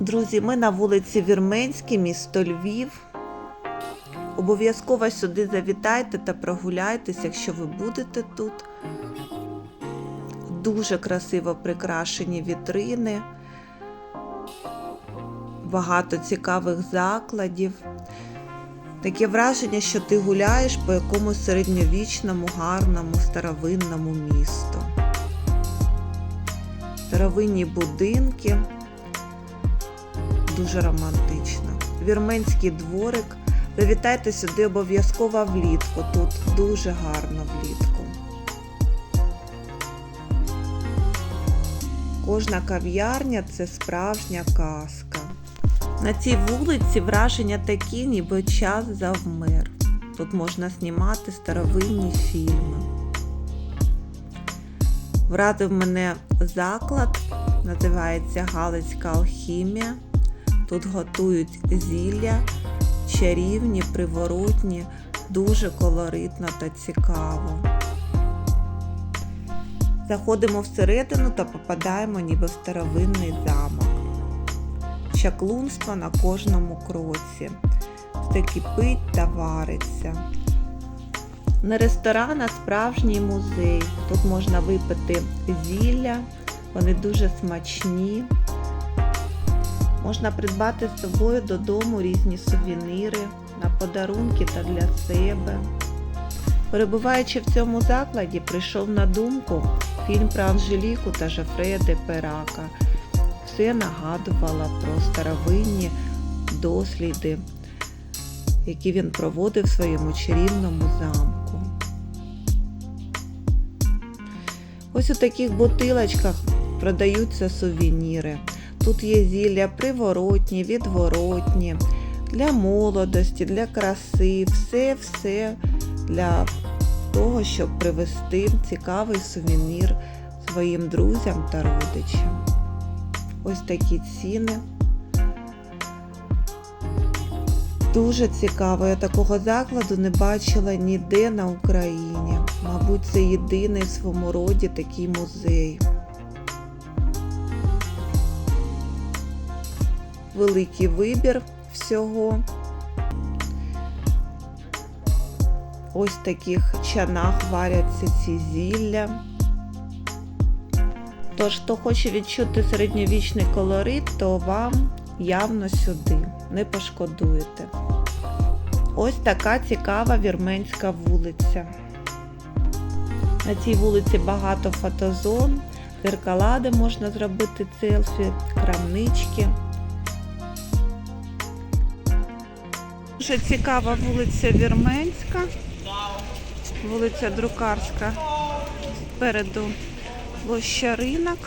Друзі, ми на вулиці Вірменській, місто Львів. Обов'язково сюди завітайте та прогуляйтесь, якщо ви будете тут. Дуже красиво прикрашені вітрини, багато цікавих закладів. Таке враження, що ти гуляєш по якомусь середньовічному, гарному, старовинному місту. Старовинні будинки дуже романтично. Вірменський дворик. Завітайте сюди обов'язково влітку. Тут дуже гарно влітку. Кожна кав'ярня це справжня казка. На цій вулиці враження такі, ніби час завмер. Тут можна знімати старовинні фільми. Вразив мене заклад, називається Галицька алхімія. Тут готують зілля, чарівні, приворотні, дуже колоритно та цікаво. Заходимо всередину та попадаємо ніби в старовинний замок. Чаклунство на кожному кроці. Все кипить та вариться. Не ресторан, а справжній музей. Тут можна випити зілля, вони дуже смачні. Можна придбати з собою додому різні сувеніри на подарунки та для себе. Перебуваючи в цьому закладі, прийшов на думку фільм про Анжеліку та Жофрея Перака. Все нагадувало про старовинні досліди, які він проводив в своєму чарівному замку. Ось у таких бутилочках продаються сувеніри. Тут є зілля приворотні, відворотні, для молодості, для краси, все-все для того, щоб привезти цікавий сувенір своїм друзям та родичам. Ось такі ціни. Дуже цікаво, я такого закладу не бачила ніде на Україні. Мабуть, це єдиний в своєму роді такий музей. Великий вибір всього. Ось в таких чанах варяться ці зілля. Тож, хто хоче відчути середньовічний колорит, то вам явно сюди, не пошкодуєте. Ось така цікава вірменська вулиця. На цій вулиці багато фотозон, зеркала, де можна зробити селфі, крамнички. Дуже цікава вулиця Вірменська, вулиця Друкарська, спереду площа ринок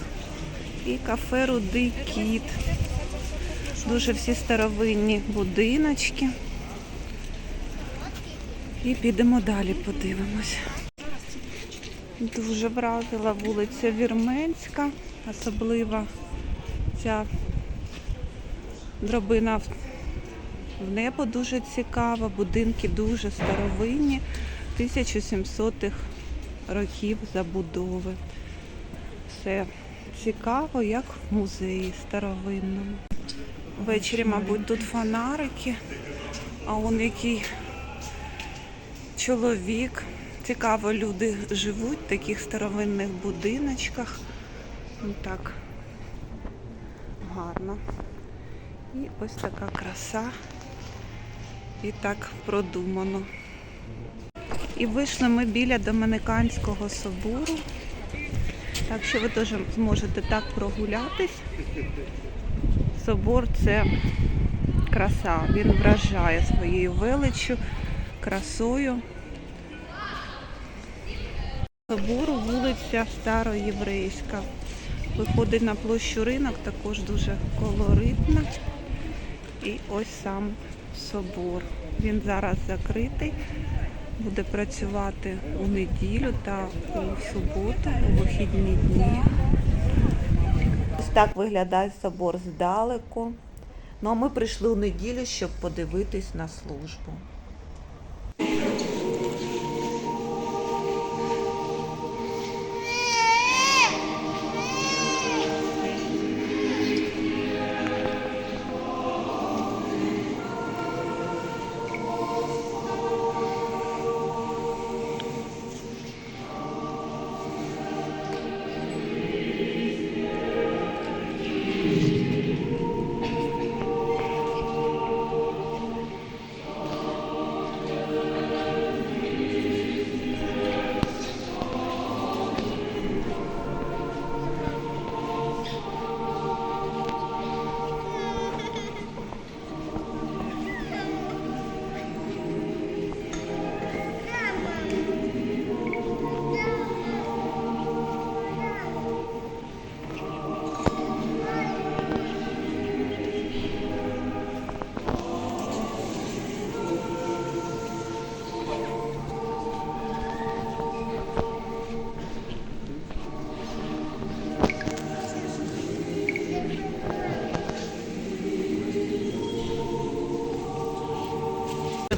і кафе Рудий Кіт. Дуже всі старовинні будиночки. І підемо далі, подивимось. Дуже вразила вулиця Вірменська, особливо ця дробина в небо дуже цікаво, будинки дуже старовинні, 1700-х років забудови. Все цікаво, як в музеї старовинному. Ввечері, мабуть, тут фонарики, а он який чоловік. Цікаво, люди живуть в таких старовинних будиночках. Ну, Так гарно. І ось така краса. І так продумано. І вийшли ми біля Доминиканського собору. Так що ви теж зможете так прогулятись. Собор це краса. Він вражає своєю величчю, красою. Собору вулиця Староєврейська. Виходить на площу ринок, також дуже колоритна. І ось сам собор. Він зараз закритий, буде працювати у неділю та у суботу, у вихідні дні. Ось так виглядає собор здалеку. Ну а ми прийшли у неділю, щоб подивитись на службу.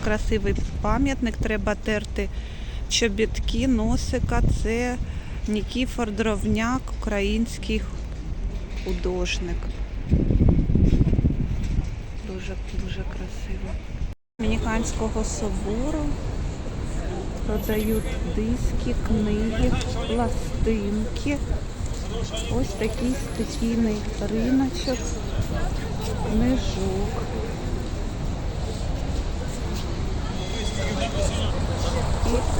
Красивий пам'ятник. Треба терти чобітки, носика. Це Нікіфор Дровняк, український художник. Дуже дуже красиво. Домініканського собору продають диски, книги, пластинки. Ось такий стихійний риночок, книжок. Ось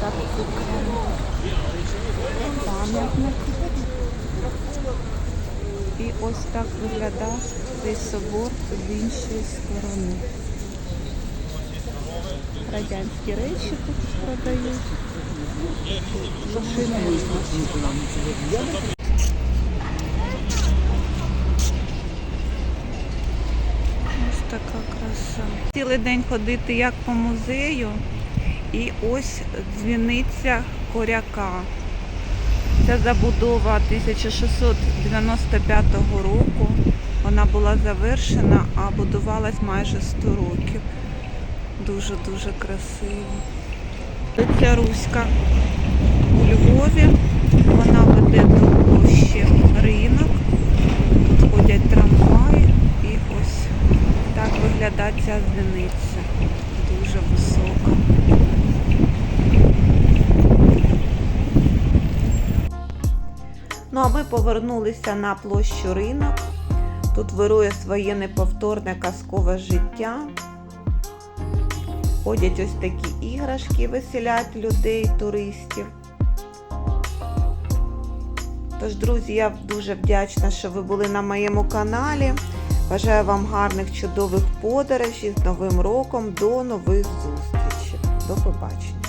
так цікаво. Пам'ятник. І ось так виглядав цей собор з іншої сторони. Радянські речі тут продають. Машини. Ось така краса. Цілий день ходити як по музею. І ось дзвіниця коряка. Ця забудова 1695 року. Вона була завершена, а будувалась майже 100 років. Дуже-дуже красиво. Ця Руська у Львові. Вона веде до площі ринок. Тут ходять трамваї і ось так виглядає ця дзвіниця. Дуже висока. Ну а ми повернулися на площу ринок. Тут вирує своє неповторне казкове життя. Ходять ось такі іграшки, веселять людей, туристів. Тож, друзі, я дуже вдячна, що ви були на моєму каналі. Бажаю вам гарних чудових подорожів, з Новим роком. До нових зустрічей. До побачення.